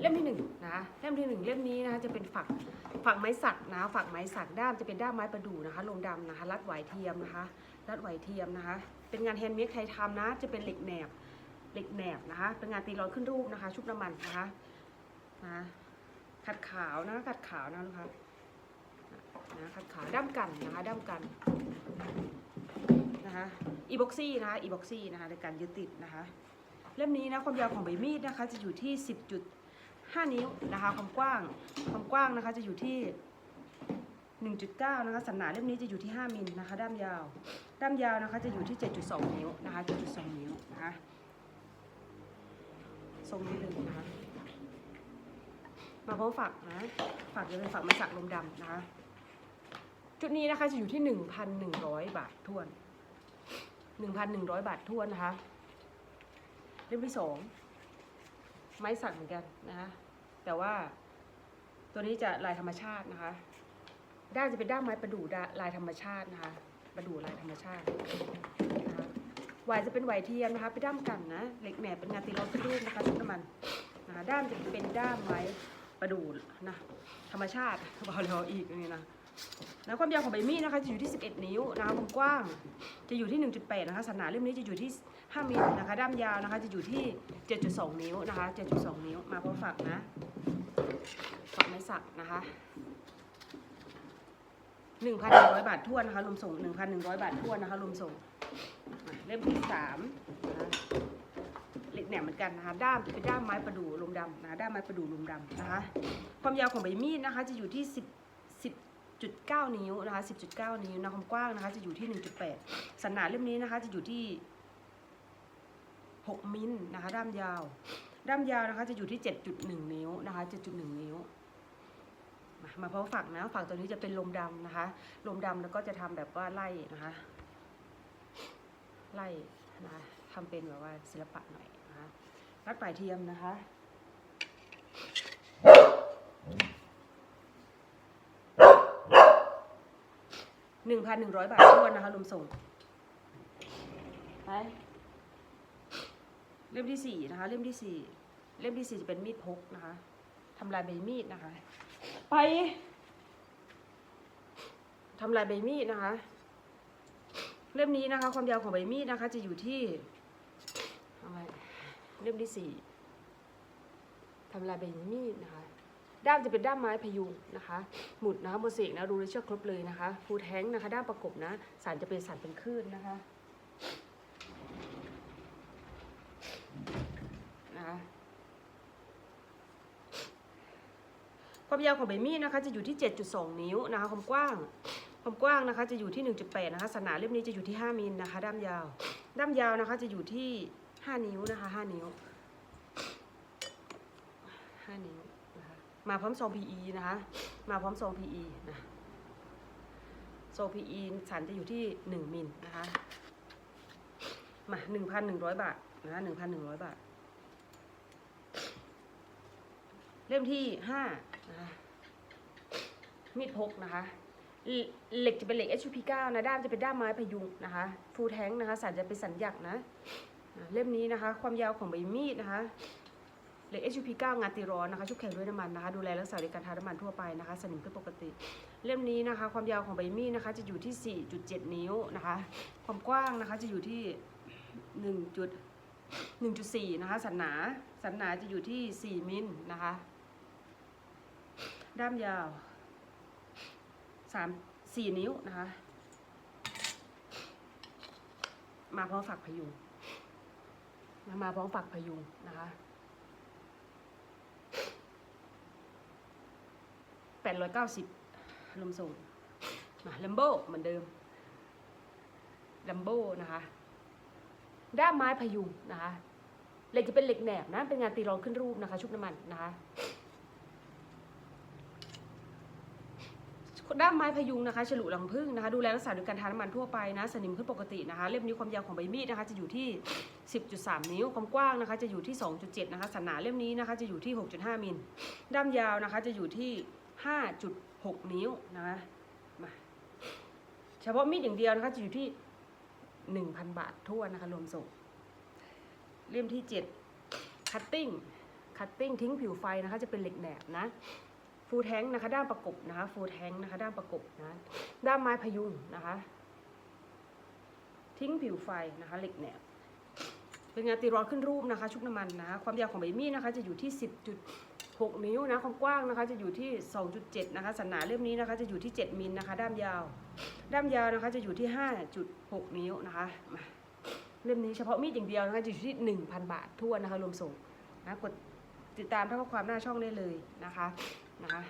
เล่มที่หนึ่งนะเล่มที่หนึ่งเล่มนี้นะคะจะเป็นฝักฝักไม้สักนะฝักไม้สักด้ามจะเป็นด้ามไม้ประดู่นะคะลมดำนะคะรัดไหวเทียมนะคะรัดไหวเทียมนะคะ เป็นงานแฮนด์เมดไทยทำนะ จะเป็นเหล็กแหนบเหล็กแหนบนะคะ เป็นงานตีร้อนขึ้นรูปนะคะ ชุบน้ำมันนะคะนะขัดขาวนะขัดขาวนะลูกค้านะขัดขาวด้ามกันนะคะด้ามกันนะคะอีบ็อกซี่นะคะอีบ็อกซี่นะคะในการยึดติดนะคะเล่มนี้นะความยาวของใบมีดนะคะจะอยู่ที่ 5 นิ้วนะคะ ความกว้าง ความกว้างนะคะจะอยู่ที่ 1.9 นะคะสันหนาเล่มนี้จะอยู่ที่ 5มิลนะคะ ด้ามยาว ด้ามยาวนะคะจะอยู่ที่ 7.2 นิ้วนะคะ 7.2 นิ้วนะคะทรงนี้เลยนะคะมาพร้อฝักนะฝักจะเป็นฝักมาสักลมดำนะคะจุดนี้นะคะจะอยู่ที่ 1,100 บาททวน 1,100 บาททวนนะคะ เล่มที่สอง ไม้สักเหมือนกันนะคะแต่ว่าตัวนี้จะลายธรรมชาตินะคะ ด้านจะเป็นด้ามไม้ประดู่ลายธรรมชาตินะคะประดู่ลายธรรมชาตินะคะวายจะเป็นวายเทียมนะคะเป็นด้ามกันนะเหล็กแหนบเป็นงานตีร้อนขึ้นรูปนะคะชุบน้ำมันนะคะด้ามจะเป็นด้ามไม้ประดู่นะธรรมชาติบอกแล้วอีกนี่นะ แล้วความยาวของใบมีดนะคะจะอยู่ที่ 11 นิ้วนะคะความกว้างจะอยู่ที่ 1.8 นะคะสันหนาเล่มนี้จะอยู่ที่ 5มิลนะคะ ด้ามยาวนะคะจะอยู่ที่ 7.2 นิ้วนะคะ 7.2 นิ้วมาพร้อมฝักนะฝักไม้สักนะคะ1,100 บาททวนนะคะรวมส่ง 1,100 บาททวนนะคะรวมส่งเล่มที่3นะคะเหล็กแหนมเหมือนกันนะคะด้ามจะเป็นด้ามไม้ประดู่ลมดำนะคะด้ามไม้ประดู่ลมดำนะคะ ความยาวของใบมีดนะคะจะอยู่ที่ 10 10.9 นิ้วนะคะ 10.9 นิ้วนะความกว้างนะคะจะอยู่ที่ 1.8 สันหนาเล่มนี้นะคะจะอยู่ที่ 6 มิลนะคะด้ามยาว ด้ามยาวนะคะจะอยู่ที่ 7.1 นิ้วนะคะ7.1 นิ้ว มามาพร้อฝักนะฝักตัวนี้จะเป็นลมดำนะคะ ลมดำแล้วก็จะทำแบบว่าไล่นะคะ ไล่นะคะทำเป็นแบบว่าศิลปะหน่อยนะคะรัดปลายเทียมนะคะ หนึ่งพันหนึ่งร้อยบาททวนนะคะรวมส่งไปเล่มที่สี่นะคะ เล่มที่สี่เล่มที่สี่จะเป็นมีดพกนะคะทำลายใบมีดนะคะ ไปทำลายใบมีดนะคะ เล่มนี้นะคะ ความยาวของใบมีดนะคะ จะอยู่ที่เอาไว้เล่มที่สี่ทำลายใบมีดนะคะ ด้ามจะเป็นด้ามไม้พยุงนะคะ หมุดนะคะโมเสกนะรูเลเชอร์ครบเลยนะคะฟูแทงนะคะ ด้ามประกบนะสันจะเป็นสันเป็นคลื่นนะคะนะคะความยาวของใบมีดนะคะจะอยู่ที่ 7.2 นิ้วนะคะความกว้างความกว้างนะคะจะอยู่ที่ 1.8 นะคะสนาเล่มนี้จะอยู่ที่ 5มิลนะคะ ด้ามยาว ด้ามยาวนะคะจะอยู่ที่ 5 นิ้วนะคะ 5 นิ้ว 5 นิ้วนะคะ มาพร้อมซอง PE นะคะ มาพร้อมซอง PE นะซอง PE สันจะอยู่ที่ 1มิลนะคะ มา 1,100 บาทนะคะ1,100 บาท เล่มที่ห้านะคะมีดพกนะคะ เหล็กจะเป็นเหล็ก HP9 นะด้ามจะเป็นด้ามไม้พยุงนะคะ ฟูแทงนะคะ สันจะเป็นสันหยักนะ เล่มนี้นะคะ ความยาวของใบมีดนะคะ เหล็ก HP9 งานตีร้อนนะคะ ชุบแข็งด้วยน้ำมันนะคะ ดูแลรักษาในการทาน้ำมันทั่วไปนะคะ สนิมขึ้นปกติ เล่มนี้นะคะ ความยาวของใบมีดนะคะ จะอยู่ที่ 4.7 นิ้วนะคะ ความกว้างนะคะจะอยู่ที่1 1.4 นะคะ สันหนาสันหนาจะอยู่ที่ 4 มิลนะคะ ด้ามยาวสามสี่นิ้วนะคะ มาพร้อมฝักพยุงมาพร้อมฝักพยุงนะคะ แปดร้อยเก้าสิบลมส่งมาลัมโบเหมือนเดิมลัมโบนะคะ ด้ามไม้พยุงนะคะเหล็กจะเป็นเหล็กแหนบนะเป็นงานตีรองขึ้นรูปนะคะ ชุบน้ำมันนะคะด้ามไม้พยุงนะคะฉลุรังผึ้งนะคะดูแลรักษาโดยการทาน้ำมันทั่วไปนะสนิมขึ้นปกตินะคะ เล่มนี้ความยาวของใบมีดนะคะ จะอยู่ที่ 10.3 นิ้วความกว้างนะคะ จะอยู่ที่ 2.7 นะคะสันหนาเล่มนี้นะคะ จะอยู่ที่ 6.5 มิลด้ามยาวนะคะ จะอยู่ที่ 5.6 นิ้วนะคะมาเฉพาะมีดอย่างเดียวนะคะจะอยู่ที่ 1,000 บาททั่วนะคะรวมส่ง เล่มที่ 7 คัตติ้งคัตติ้งทิ้งผิวไฟนะคะจะเป็นเหล็กแหนบนะฟูแทงนะคะด้ามประกบนะคะฟูแทงนะคะด้ามประกบนะด้ามไม้พยุงนะคะทิ้งผิวไฟนะคะเหล็กแหนบเป็นงานตีร้อนขึ้นรูปนะคะ ชุบน้ำมันนะคะความยาวของใบมีดนะคะ จะอยู่ที่ 6 นิ้วนะความกว้างนะคะจะอยู่ที่ 2.7 นะคะสันหนาเล่มนี้นะคะจะอยู่ที่ 7มิลนะคะ ด้ามยาว ด้ามยาวนะคะจะอยู่ที่ 5.6 นิ้วนะคะมาเล่มนี้เฉพาะมีดอย่างเดียวนะคะจะอยู่ที่ 1,000 บาททั่วนนะคะรวมส่งนะกดติดตามทั้งข้อความหน้าช่องได้เลยนะคะนะคะ